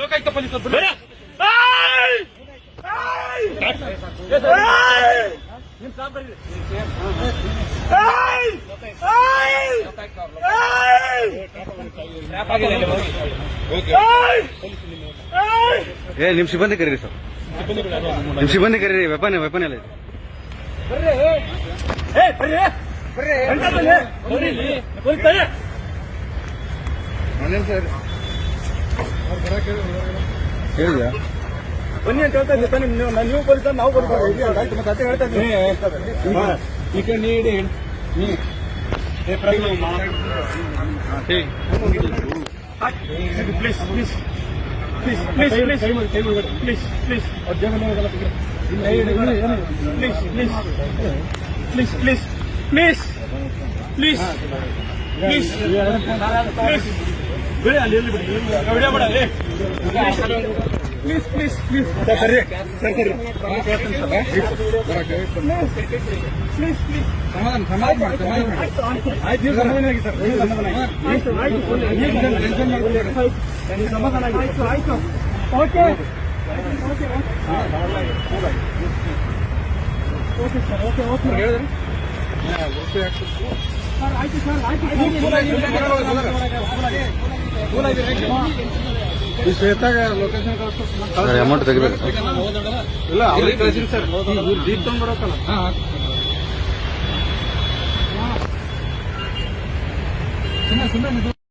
Lokayukta police. ಏ ನಿಮ್ ಸಿಬ್ಬಂದಿ ಕರೀರಿ ಸರ್. ನಿಮ್ ಸಿಬ್ಬಂದಿ ಕರೀರಿ ವೆಪನ್ ವೆಪನ್ ಎಲ್ಲ ಇದೆ. ಬರ್ರಿ. ಬರ್ರಿ. ಬರ್ರಿ. ಎಂತ ಹೇಳಿದ್ಯಾ ಬನ್ನಿ ಅಂತ ಹೇಳ್ತಾ ಇದ್ದೆ ತಾನೇ ನೀವು ನೀವು ಪೊಲೀಸ್ ನಾವು ಪೊಲೀಸ್ ಆಯ್ತು ಮತ್ತೆ ಅದೇ ಹೇಳ್ತಾ ಇದ್ದೀನಿ ಈಗ ನೀಡಿ ನೀ ಏ ಪ್ರಜ್ಞೆ please please please please please please please please please please please please please please ಬಿಡಿ ಅಲ್ಲಿ ಎಲ್ಲಿ ಬಿಡಿ ವಿಡಿಯೋ ಮಾಡ please please please please sir करिए सर करिए प्लीज़ प्लीज़ समाधान समाज समाज ಆಯ್ತು ಸಮಾಧಾನ ಆಗಿ ಸರ್ ಸಮಾಧಾನ ಸಮಾಧಾನ ಆಯ್ತು ಆಯ್ತು okay okay okay sir okay okay ಹೇಳಿದ್ರೆ ಓಕೆ ಆಗ್ತಿತ್ತು ಅಮೌಂಟ್ ತೆಗಿಬೇಕು. ಇಲ್ಲ ಅವ್ರಿಗೆ ಕಳಿಸಿ ಸರ್. ಇವ್ರು ಜೀಪ್ ತಗೊಂಡ್ಬರೋಕಲ್ಲ ಸುಮ್ಮನೆ ಸುಮ್ಮನೆ